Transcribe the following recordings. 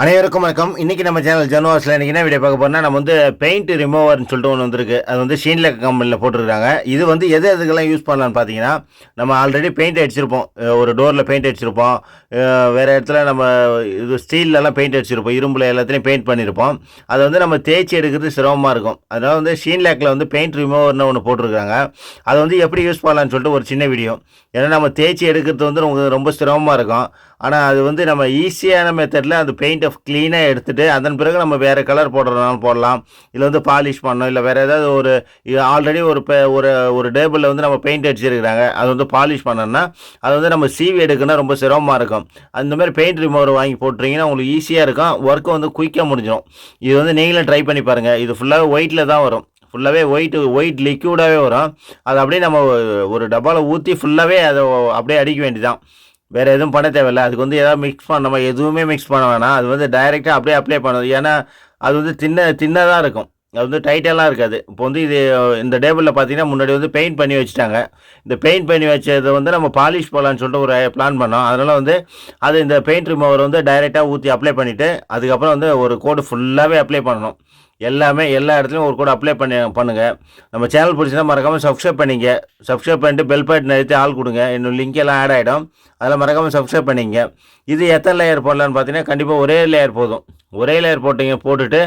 அனைவருக்கும் வணக்கம். இன்றைக்கி நம்ம சேனல் ஜனவாஸில் இன்னைக்கு என்ன வீடியோ பார்க்க போறோம்னா நம்ம வந்து பெயிண்ட் ரிமூவர்னு சொல்லிட்டு ஒன்று வந்திருக்கு. அது வந்து ஷீன்லக் கம்பெனியில் போட்டிருக்காங்க. இது வந்து எது எதுக்கெல்லாம் யூஸ் பண்ணலான்னு பார்த்தீங்கன்னா நம்ம ஆல்ரெடி பெயிண்ட் அடிச்சிருப்போம். ஒரு டோரில் பெயிண்ட் அடிச்சிருப்போம். வேறு இடத்துல நம்ம இது ஸ்டீல்லலாம் பெயிண்ட் அடிச்சிருப்போம். இரும்பில் எல்லாத்துலேயும் பெயிண்ட் பண்ணியிருப்போம் அதை வந்து நம்ம தேய்ச்சி எடுக்கிறது சிரமமாக இருக்கும். அதனால் வந்து ஷீன்லேக்கில் வந்து பெயிண்ட் ரிமூவர்னு ஒன்று போட்டிருக்காங்க. அது வந்து எப்படி யூஸ் பண்ணலான்னு சொல்லிட்டு ஒரு சின்ன வீடியோ ஏன்னா நம்ம தேய்ச்சி எடுக்கிறது வந்து நமக்கு ரொம்ப சிரமமாக இருக்கும். ஆனால் அது வந்து நம்ம ஈஸியான மெத்தடில் அந்த பெயிண்ட்டை க்ளீனாக எடுத்துகிட்டு அதன் பிறகு நம்ம வேறு கலர் போடுறதுனாலும் போடலாம். இல்லை வந்து பாலிஷ் பண்ணணும். இல்லை வேறு ஏதாவது ஒரு ஆல்ரெடி ஒரு ஒரு ஒரு டேபிளில் வந்து நம்ம பெயிண்ட் அடிச்சிருக்கிறாங்க அது வந்து பாலிஷ் பண்ணோம்னா அது வந்து நம்ம சீவி எடுக்கணும்னா ரொம்ப சிரமமாக இருக்கும். அந்த மாதிரி பெயிண்ட் ரிமூவர் வாங்கி போட்டுறீங்கன்னா உங்களுக்கு ஈஸியாக இருக்கும். ஒர்க்கு வந்து குயிக்காக முடிஞ்சிடும் இது வந்து நீங்களும் ட்ரை பண்ணி பாருங்கள் இது ஃபுல்லாக ஒயிட்டில் தான் வரும். ஃபுல்லாகவே ஒயிட் ஒயிட் லிக்யூடாகவே வரும். அது அப்படியே நம்ம ஒரு டப்பாவில் ஊற்றி ஃபுல்லாகவே அதை அப்படியே அடிக்க வேண்டியதான் வேறு எதுவும் பண்ண தேவையில்ல. அதுக்கு வந்து எதாவது மிக்ஸ் பண்ண எதுவுமே மிக்ஸ் பண்ண வேணாம். அது வந்து டைரெக்டாக அப்படியே அப்ளை பண்ணுது ஏன்னா அது வந்து தின்ன தின்னதாக இருக்கும். அது வந்து டைட்டெல்லாம் இருக்காது. இப்போ வந்து இது இந்த டேபிளில் பார்த்தீங்கன்னா முன்னாடி வந்து பெயிண்ட் பண்ணி வச்சுட்டாங்க. இந்த பெயிண்ட் பண்ணி வச்சதை வந்து நம்ம பாலிஷ் போகலான்னு சொல்லிட்டு ஒரு பிளான் பண்ணோம். அதனால் வந்து அது இந்த பெயிண்ட் ரிமூவர் வந்து டைரெக்டாக ஊற்றி அப்ளை பண்ணிவிட்டு அதுக்கப்புறம் வந்து ஒரு கோடு ஃபுல்லாகவே அப்ளை பண்ணணும். எல்லாமே எல்லா இடத்துலையும் ஒரு கூட அப்ளை பண்ணி பண்ணுங்கள் நம்ம சேனல் பிடிச்சினா மறக்காமல் சப்ஸ்கிரைப் பண்ணிங்க. சப்ஸ்கிரைப் பண்ணிட்டு பெல் பட்டன் நிறுத்தி ஆள் கொடுங்க. இன்னும் லிங்க் எல்லாம் ஆட் ஆகிடும் அதில் மறக்காமல் சப்ஸ்கிரைப் பண்ணிங்க. இது எத்தனை லேயர் போடலான்னு பார்த்தீங்கன்னா கண்டிப்பாக ஒரே லேயர் போதும். ஒரே லேயர் போட்டீங்க போட்டுட்டு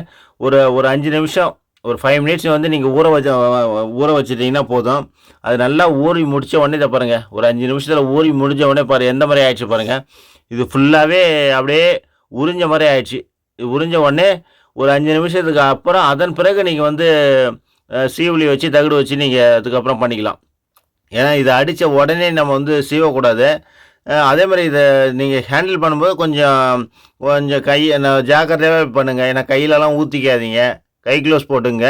ஒரு ஒரு அஞ்சு நிமிஷம் ஒரு ஃபைவ் மினிட்ஸ் வந்து நீங்கள் ஊற வச்ச ஊற வச்சுட்டிங்கன்னா போதும். அது நல்லா ஊறி முடிச்ச உடனே இதை பாருங்கள் ஒரு அஞ்சு நிமிஷத்தில் ஊறி முடிஞ்ச உடனே பாரு எந்த மாதிரி ஆயிடுச்சு பாருங்கள் இது ஃபுல்லாகவே அப்படியே உறிஞ்ச மாதிரி ஆயிடுச்சு. இது உறிஞ்ச உடனே ஒரு அஞ்சு நிமிஷத்துக்கு அப்புறம் அதன் பிறகு நீங்கள் வந்து சீவுளி வச்சு தகடு வச்சு நீங்கள் அதுக்கப்புறம் பண்ணிக்கலாம். ஏன்னா இதை அடித்த உடனே நம்ம வந்து சீவக்கூடாது. அதே மாதிரி இதை நீங்கள் ஹேண்டில் பண்ணும்போது கொஞ்சம் கொஞ்சம் கை நான் ஜாக்கிரதையாகவே பண்ணுங்கள் ஏன்னா கையிலலாம் ஊற்றிக்காதீங்க கை க்ளோஸ் போட்டுங்க.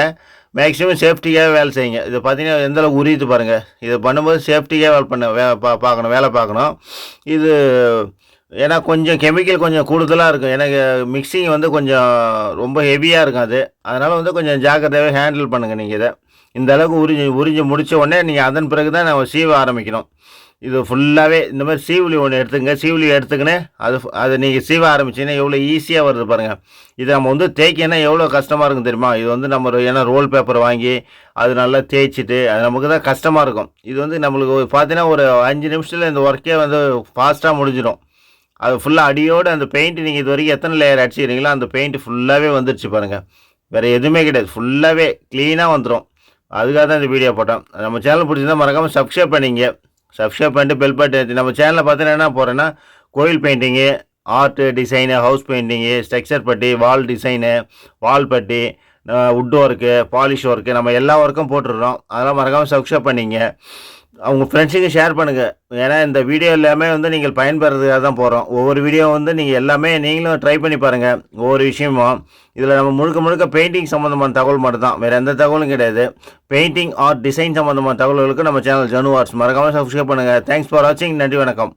மேக்ஸிமம் சேஃப்டிக்காக வேலை செய்யுங்க. இது பார்த்தீங்கன்னா எந்த அளவுக்கு உரியுது பாருங்கள் இதை பண்ணும்போது சேஃப்டிக்காக வேலை பண்ண வே பா பார்க்கணும் வேலை பார்க்கணும். இது ஏன்னா கொஞ்சம் கெமிக்கல் கொஞ்சம் கூடுதலாக இருக்கும். எனக்கு மிக்சிங் வந்து கொஞ்சம் ரொம்ப ஹெவியாக இருக்கும் அது. அதனால் வந்து கொஞ்சம் ஜாக்கிரதையாகவே ஹேண்டில் பண்ணுங்கள் நீங்கள் இதை. இந்த அளவுக்கு உறிஞ்சி உறிஞ்சி முடிச்ச உடனே நீங்கள் அதன் பிறகு தான் நம்ம சீவ ஆரம்பிக்கணும். இது ஃபுல்லாகவே இந்த மாதிரி சீவுலி ஒன்று எடுத்துங்க சீவுலி எடுத்துக்கின்னு அது அது நீங்கள் சீவ ஆரம்பிச்சீங்கன்னா எவ்வளோ ஈஸியாக வருது பாருங்கள் இது நம்ம வந்து தேய்க்கனா எவ்வளோ கஷ்டமாக இருக்கும் தெரியுமா? இது வந்து நம்ம ஏன்னா ரோல் பேப்பர் வாங்கி அது நல்லா தேய்ச்சிட்டு அது நமக்கு தான் கஷ்டமாக இருக்கும். இது வந்து நம்மளுக்கு பார்த்தீங்கன்னா ஒரு அஞ்சு நிமிஷத்தில் இந்த ஒர்க்கே வந்து ஃபாஸ்ட்டாக முடிஞ்சிடும். அது ஃபுல்லாக அடியோடு அந்த பெயிண்ட் நீங்கள் இது வரைக்கும் எத்தனை லேயர் அடிச்சுக்கிறீங்களோ அந்த பெயிண்ட் ஃபுல்லாகவே வந்துருச்சு பாருங்கள் வேறு எதுவுமே கிடையாது. ஃபுல்லாகவே க்ளீனாக வந்துடும் அதுக்காக தான் இந்த வீடியோ போட்டோம். நம்ம சேனல் பிடிச்சிருந்தா மறக்காமல் சப்ஸ்கிரைப் பண்ணிங்க. சப்ஸ்கிரைப் பண்ணிட்டு பெல் பட்டன் நம்ம சேனலில் பார்த்தீங்கன்னா என்ன போகிறேன்னா கோயில் painting art design house painting structure பட்டி வால் டிசைனு வால் பட்டி வுட் ஒர்க்கு பாலிஷ் ஒர்க்கு நம்ம எல்லா ஒர்க்கும் போட்டுடுறோம். அதெல்லாம் மறக்காமல் சப்ஸ்கிரைப் பண்ணிங்க. அவங்க ஃப்ரெண்ட்ஸுக்கு ஷேர் பண்ணுங்கள் ஏன்னா இந்த வீடியோ எல்லாமே வந்து நீங்கள் பயன்பெறதுக்காக தான் போகிறோம் ஒவ்வொரு வீடியோ வந்து நீங்கள் எல்லாமே நீங்களும் ட்ரை பண்ணி பாருங்கள் ஒவ்வொரு விஷயமும். இதில் நம்ம முழுக்க முழுக்க பெயிண்டிங் சம்மந்தமான தகவல் மட்டும் தான் வேறு எந்த தகவலும் கிடையாது. பெயிண்டிங் ஆர் டிசைன் சம்மந்தமான தகவல்களுக்கு நம்ம சேனல் ஜனு ஆர்ட்ஸ் மறக்காமல் சப்ஸ்கிரைப் பண்ணுங்கள் தேங்க்ஸ் ஃபார் வாட்சிங் நன்றி வணக்கம்.